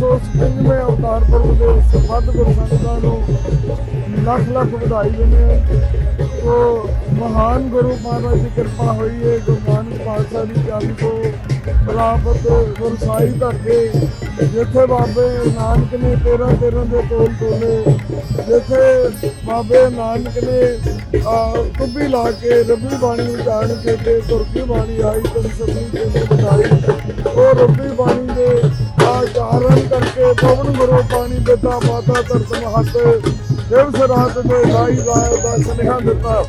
555ਵੇਂ ਅਵਤਾਰ ਪੁਰਬ ਦੇ ਸਰਬੱਤ ਗੁਰੂ ਸੰਗਤਾਂ ਨੂੰ ਲੱਖ ਲੱਖ ਵਧਾਈ ਦਿੰਦੇ ਹਾਂ। ਸੋ ਮਹਾਨ ਗੁਰੂ ਮਹਾਰਾਜ ਦੀ ਕਿਰਪਾ ਹੋਈ ਹੈ ਗੁਰੂ ਨਾਨਕ ਪਾਤਸ਼ਾਹ ਦੀ ਚਾਲੀ ਤੋਂ ਪ੍ਰਾਪਤ ਗੁਰਸਾਈ ਧਰਕੇ ਜਿੱਥੇ ਬਾਬੇ ਨਾਨਕ ਨੇ 13 13 ਦੇ ਤੋਲ ਤੋਲੇ ਜਿੱਥੇ ਬਾਬੇ ਨਾਨਕ ਨੇ ਅਹ, ਲਾ ਕੇ ਰੱਬੀ ਬਾਣੀ ਜਾਣ ਕੇ ਤੇ ਤੁਰਕੀ ਬਾਣੀ ਆਈ ਤਨ ਸਭੀ ਤੇ ਬਤਾਈ ਉਹ ਰੱਬੀ ਬਾਣੀ ਦੇ ਪਾਣੀ ਦਿੱਤਾ ਮਾਤਾ ਧਰਤ ਮਹੱਤੇ ਇਸ ਰਾਤ ਦੇ ਲਾਈ ਦਾ ਸੁਨੇਹਾ ਦਿੱਤਾ।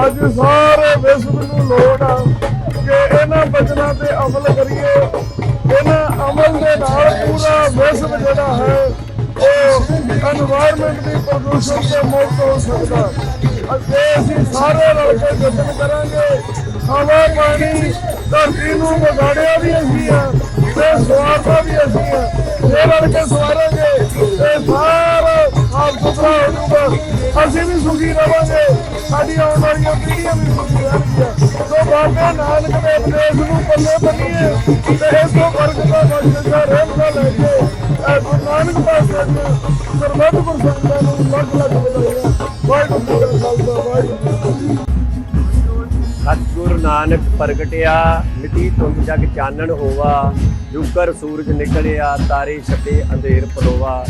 ਅੱਜ ਸਾਰੇ ਵਿਸ਼ਵ ਨੂੰ ਲੋੜ ਆ ਕਿ ਇਹਨਾਂ ਬਚਨਾਂ ਤੇ ਅਮਲ ਕਰੀਏ। ਇਹਨਾਂ ਅਮਲ ਦੇ ਨਾਲ ਪੂਰਾ ਵਿਸ਼ਵ ਜਿਹੜਾ ਹੈ, ਉਹ এনवायरमेंट ਦੀ ਪ੍ਰਦੂਸ਼ਣ ਤੋਂ ਮੁਕਤ ਹੋ ਸਕਦਾ। ਅੱਗੇ ਅਸੀਂ ਸਾਰੇ ਰਲ ਕੇ ਯਤਨ ਕਰਾਂਗੇ। ਹਵਾ, ਪਾਣੀ, ਧਰਤੀ ਨੂੰ ਵਿਗਾੜਿਆ ਵੀ ਅਸੀਂ ਆ, ਤੇ ਸਵਾਰਦਾ ਵੀ ਅਸੀਂ ਆ। ਜੇ ਰਲ ਕੇ ਸਵਾਰਾਂਗੇ ਇਹ ਸਾਰਾ ਸਾਫ਼ ਸੁਥਰਾ ਹੋ ਜਾਊਗਾ ਅਸੀਂ ਵੀ ਸੁਖੀ ਰਵਾਂਗੇ ਸਾਡੀ ਆਉਣ ਵਾਲੀਆਂ ਪੀੜ੍ਹੀਆਂ ਵੀ ਸੁਖੀ ਰਹਿਣਗੀਆਂ ਸੋ ਬਾਬੇ ਨਾਨਕ ਦੇ ਉਪਦੇਸ਼ ਨੂੰ ਪੱਲੇ ਬੰਨੀਏ ਤੇ ਇਸ ਤੋਂ ਵਰਗ ਦਾ ਬਖਸ਼ਿਸ਼ਾ ਰਹਿਮਤਾ ਲੈ ਕੇ ਗੁਰੂ ਨਾਨਕ ਪਾਤਸ਼ਾਹ ਦੀਆਂ ਸਰਬੱਤ ਗੁਰ ਸੰਗਤਾਂ ਨੂੰ ਲੱਖ ਲੱਖ ਨਾਨਕ ਪ੍ਰਗਟਿਆ ਮਿਤੀ ਤੁੰਦ ਜਗ ਚਾਨਣ ਹੋਵਾ ਜੁਗਰ ਸੂਰਜ ਨਿਕਲਿਆ, ਤਾਰੇ ਛਪੇ ਅੰਧੇਰ ਪਲੋਵਾ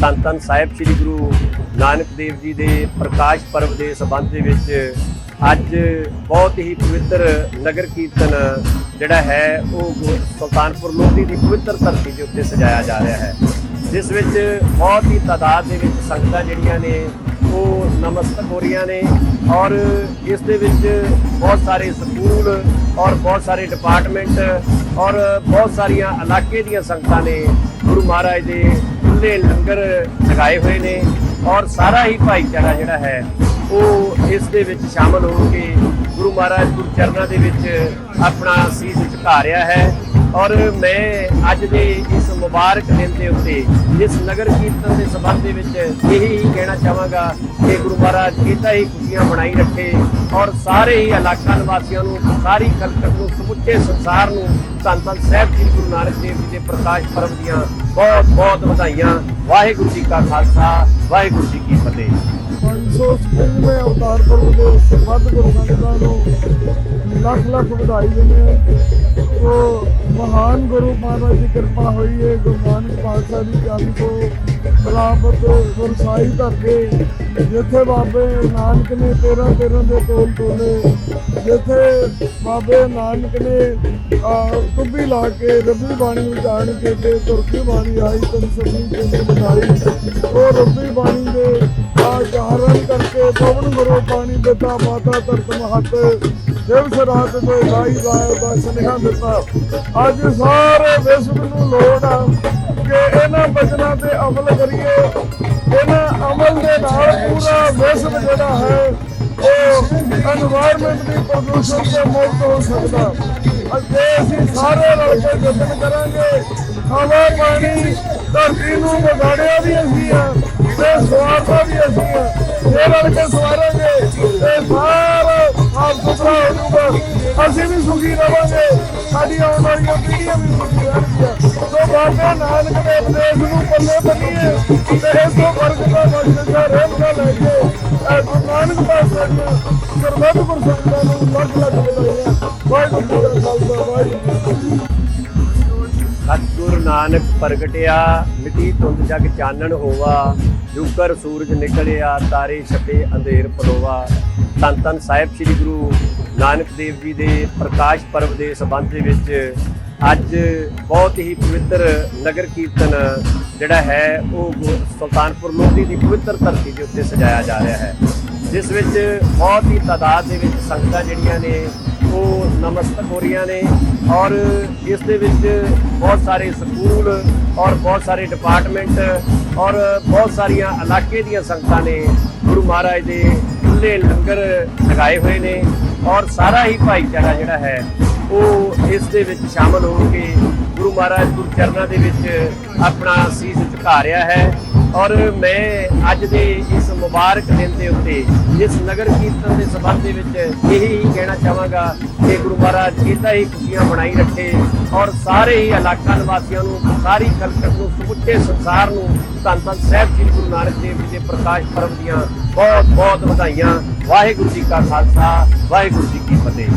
ਧੰਨ ਧੰਨ ਸਾਹਿਬ ਸ੍ਰੀ ਗੁਰੂ ਨਾਨਕ ਦੇਵ ਜੀ ਦੇ ਪ੍ਰਕਾਸ਼ ਪਰਬ ਦੇ ਸਬੰਧ ਦੇ ਵਿੱਚ ਅੱਜ ਬਹੁਤ ਹੀ ਪਵਿੱਤਰ ਨਗਰ ਕੀਰਤਨ ਜਿਹੜਾ ਹੈ, ਉਹ ਗੁ- ਸੁਲਤਾਨਪੁਰ ਲੋਧੀ ਦੀ ਪਵਿੱਤਰ ਧਰਤੀ ਦੇ ਉੱਤੇ ਸਜਾਇਆ ਜਾ ਰਿਹਾ ਹੈ। ਜਿਸ ਵਿੱਚ ਬਹੁਤ ਹੀ ਤਾਦਾਦ ਦੇ ਵਿੱਚ ਸੰਗਤਾਂ ਜਿਹੜੀਆਂ ਨੇ ਉਹ ਨਮਸਤਕ ਹੋ ਰਹੀਆਂ ਨੇ ਔਰ ਇਸ ਦੇ ਵਿੱਚ ਬਹੁਤ ਸਾਰੇ ਸਕੂਲ ਔਰ ਬਹੁਤ ਸਾਰੇ ਡਿਪਾਰਟਮੈਂਟ ਔਰ ਬਹੁਤ ਸਾਰੀਆਂ ਇਲਾਕੇ ਦੀਆਂ ਸੰਗਤਾਂ ਨੇ ਗੁਰੂ ਮਹਾਰਾਜ ਦੇ ਖੁੱਲੇ ਲੰਗਰ ਲਗਾਏ ਹੋਏ ਨੇ ਔਰ ਸਾਰਾ ਹੀ ਭਾਈਚਾਰਾ ਜਿਹੜਾ ਹੈ ਉਹ ਇਸ ਦੇ ਵਿੱਚ ਸ਼ਾਮਲ ਹੋ ਕੇ ਗੁਰੂ ਮਹਾਰਾਜ ਗੁਰੂ ਚਰਨਾਂ ਦੇ ਵਿੱਚ ਆਪਣਾ ਸੀਸ ਝੁਕਾ ਰਿਹਾ ਹੈ ਔਰ ਮੈਂ ਅੱਜ ਦੇ ਇਸ ਮੁਬਾਰਕ ਦਿਨ ਦੇ ਉੱਤੇ ਇਸ ਨਗਰ ਕੀਰਤਨ ਦੇ ਸੰਬੰਧ ਦੇ ਵਿੱਚ ਇਹੀ ਕਹਿਣਾ ਚਾਹਾਂਗਾ ਕਿ ਗੁਰੂ ਮਹਾਰਾਜ ਇਦਾਂ ਹੀ ਖੁਸ਼ੀਆਂ ਬਣਾਈ ਰੱਖੇ ਔਰ ਸਾਰੇ ਹੀ ਇਲਾਕਾ ਨਿਵਾਸੀਆਂ ਨੂੰ, ਸਾਰੀ ਖਲਕਤ ਨੂੰ, ਸਮੁੱਚੇ ਸੰਸਾਰ ਨੂੰ ਧੰਨ ਧੰਨ ਸਾਹਿਬ ਸ੍ਰੀ ਗੁਰੂ ਨਾਨਕ ਦੇਵ ਜੀ ਦੇ ਪ੍ਰਕਾਸ਼ ਪਰਬ ਦੀਆਂ ਬਹੁਤ ਬਹੁਤ ਵਧਾਈਆਂ। ਵਾਹਿਗੁਰੂ ਜੀ ਕਾ ਖਾਲਸਾ, ਵਾਹਿਗੁਰੂ ਜੀ ਕੀ ਫਤਿਹ। 555ਵੇਂ ਅਵਤਾਰ ਪੁਰਬ ਦੇ ਸਰਬੱਤ ਗੁਰੂ ਸੰਗਤਾਂ ਨੂੰ ਲੱਖ ਲੱਖ ਵਧਾਈ ਦਿੰਦੇ ਹਾਂ। ਸੋ ਮਹਾਨ ਗੁਰੂ ਮਹਾਰਾਜ ਦੀ ਕਿਰਪਾ ਹੋਈ ਹੈ ਗੁਰੂ ਨਾਨਕ ਪਾਤਸ਼ਾਹ ਦੀ ਚਾਲੀ ਤੋਂ ਪ੍ਰਾਪਤ ਗੁਰਸਾਈ ਧਰਕੇ ਜਿੱਥੇ ਬਾਬੇ ਨਾਨਕ ਨੇ 13 13 ਦੇ ਤੋਲ ਤੋਲੇ ਜਿੱਥੇ ਬਾਬੇ ਨਾਨਕ ਨੇ ਅਹ, ਲਾ ਕੇ ਰੱਬੀ ਬਾਣੀ ਜਾਣ ਕੇ ਤੇ ਤੁਰਕੀ ਬਾਣੀ ਆਈ ਤਨ ਸਭੀ ਤੇ ਬਤਾਈ ਉਹ ਰੱਬੀ ਬਾਣੀ ਦੇ ਆਗਾਰਨ ਕਰਕੇ ਸਭਨ ਗੁਰੂ ਪਾਣੀ ਦਿੱਤਾ ਮਾਤਾ ਤਰਤ ਮਹੱਤ। ਦਿਵਸ ਸ਼ਰਾਤ ਦੇ ਲਾਈ ਲਾਇ ਦਾ ਸੁਨੇਹਾ ਦਿੱਤਾ ਅੱਜ ਸਾਰੇ ਵਿਸ਼ਵ ਨੂੰ ਲੋੜ ਆ ਕਿ ਇਹਨਾਂ ਬਚਨਾਂ ਤੇ ਅਮਲ ਕਰੀਏ। ਇਹਨਾਂ ਅਮਲ ਦੇ ਨਾਲ ਪੂਰਾ ਵਿਸ਼ਵ ਜਿਹੜਾ ਹੈ, ਉਹ এনवायरमेंट ਦੀ ਪ੍ਰਦੂਸ਼ਣ ਤੋਂ ਮੁਕਤ ਹੋ ਸਕਦਾ। ਅੱਗੇ ਅਸੀਂ ਸਾਰੇ ਰਲ ਕੇ ਯਤਨ ਕਰਾਂਗੇ। ਖਾਣਾ ਪਾਣੀ, ਧਰਤੀ ਨੂੰ ਵਿਗਾੜਿਆ ਵੀ ਅਸੀਂ ਆ। ਤੇ ਸਵਾਰਦਾ ਵੀ ਅਸੀਂ। ਆ ਰਲ ਕੇ ਸਵਾਰਾਂਗੇ ਤੇ ਸਾਰਾ ਸਾਫ਼ ਸੁਥਰਾ ਹੋ ਜਾਊਗਾ ਅਸੀਂ ਵੀ ਸੁਖੀ ਰਵਾਂਗੇ। ਸਾਡੀ ਆਉਣ ਵਾਲੀਆਂ ਪੀੜ੍ਹੀਆਂ ਵੀ ਸੁਖੀ ਰਹਿਣਗੀਆਂ। ਸੋ ਬਾਬੇ ਨਾਨਕ ਦੇ ਉਪਦੇਸ਼ ਨੂੰ ਪੱਲੇ ਬੰਨੀਏ ਤੇ ਇਸ ਤੋਂ ਵਰਗ ਦਾ ਬਖਸ਼ਿਸ਼ਾ ਰਹਿਮਤਾ ਲੈ ਕੇ ਇਹ ਗੁਰੂ ਨਾਨਕ ਪਾਤਸ਼ਾਹ ਦੀਆਂ ਸਰਬੱਤ ਗੁਰ ਨੂੰ ਲੱਖ ਲੱਖ ਵਧਾਈਆਂ ਵਾਹਿਗੁਰੂ ਜੀ ਕਾ ਖਾਲਸਾ, ਵਾਹਿਗੁਰੂ ਸਤਿਗੁਰ ਨਾਨਕ ਪ੍ਰਗਟਿਆ, ਮਿਟੀ ਤੁੰਦ ਜਗ ਚਾਨਣ ਹੋਵਾ। ਜੁਗਰ ਸੂਰਜ ਨਿਕਲਿਆ, ਤਾਰੇ ਛਪੇ, ਅੰਧੇਰ ਪਲੋਵਾ ਧੰਨ ਧੰਨ ਸਾਹਿਬ ਸ੍ਰੀ ਗੁਰੂ ਨਾਨਕ ਦੇਵ ਜੀ ਦੇ ਪ੍ਰਕਾਸ਼ ਪਰਬ ਦੇ ਸਬੰਧ ਦੇ ਵਿੱਚ ਅੱਜ ਬਹੁਤ ਹੀ ਪਵਿੱਤਰ ਨਗਰ ਕੀਰਤਨ ਜਿਹੜਾ ਹੈ, ਉਹ ਸੁਲਤਾਨਪੁਰ ਲੋਧੀ ਦੀ ਪਵਿੱਤਰ ਧਰਤੀ ਦੇ ਉੱਤੇ ਸਜਾਇਆ ਜਾ ਰਿਹਾ ਹੈ। ਜਿਸ ਵਿੱਚ ਬਹੁਤ ਹੀ ਤਾਦਾਦ ਦੇ ਵਿੱਚ ਸੰਗਤਾਂ ਜਿਹੜੀਆਂ ਨੇ, ਉਹ ਨਮਸਤਕ ਹੋ ਰਹੀਆਂ ਨੇ ਔਰ ਇਸ ਦੇ ਵਿੱਚ ਬਹੁਤ ਸਾਰੇ ਸਕੂਲ ਔਰ ਬਹੁਤ ਸਾਰੇ ਡਿਪਾਰਟਮੈਂਟ ਔਰ ਬਹੁਤ ਸਾਰੀਆਂ ਇਲਾਕੇ ਦੀਆਂ ਸੰਗਤਾਂ ਨੇ ਗੁਰੂ ਮਹਾਰਾਜ ਦੇ ਖੁੱਲੇ ਲੰਗਰ ਲਗਾਏ ਹੋਏ ਨੇ ਔਰ ਸਾਰਾ ਹੀ ਭਾਈਚਾਰਾ ਜਿਹੜਾ ਹੈ, ਉਹ ਇਸ ਦੇ ਵਿੱਚ ਸ਼ਾਮਲ ਹੋ ਕੇ ਗੁਰੂ ਮਹਾਰਾਜ ਗੁਰੂ ਚਰਨਾਂ ਦੇ ਵਿੱਚ ਆਪਣਾ ਸੀਸ ਝੁਕਾ ਰਿਹਾ ਹੈ। ਔਰ ਮੈਂ ਅੱਜ ਦੇ ਇਸ ਮੁਬਾਰਕ ਦਿਨ ਦੇ ਉੱਤੇ, ਇਸ ਨਗਰ ਕੀਰਤਨ ਦੇ ਸੰਬੰਧ ਦੇ ਵਿੱਚ ਇਹੀ ਕਹਿਣਾ ਚਾਹਾਂਗਾ ਕਿ ਗੁਰੂ ਮਹਾਰਾਜ ਇਦਾਂ ਹੀ ਖੁਸ਼ੀਆਂ ਬਣਾਈ ਰੱਖੇ ਔਰ ਸਾਰੇ ਹੀ ਇਲਾਕਾ ਨਿਵਾਸੀਆਂ ਨੂੰ, ਸਾਰੀ ਖਲਕਤ ਨੂੰ, ਸਮੁੱਚੇ ਸੰਸਾਰ ਨੂੰ ਧੰਨ ਧੰਨ ਸਾਹਿਬ ਸ੍ਰੀ ਗੁਰੂ ਨਾਨਕ ਦੇਵ ਜੀ ਦੇ ਪ੍ਰਕਾਸ਼ ਪਰਬ ਦੀਆਂ ਬਹੁਤ ਬਹੁਤ ਵਧਾਈਆਂ। ਵਾਹਿਗੁਰੂ ਜੀ ਕਾ ਖਾਲਸਾ, ਵਾਹਿਗੁਰੂ ਜੀ ਕੀ ਫਤਿਹ।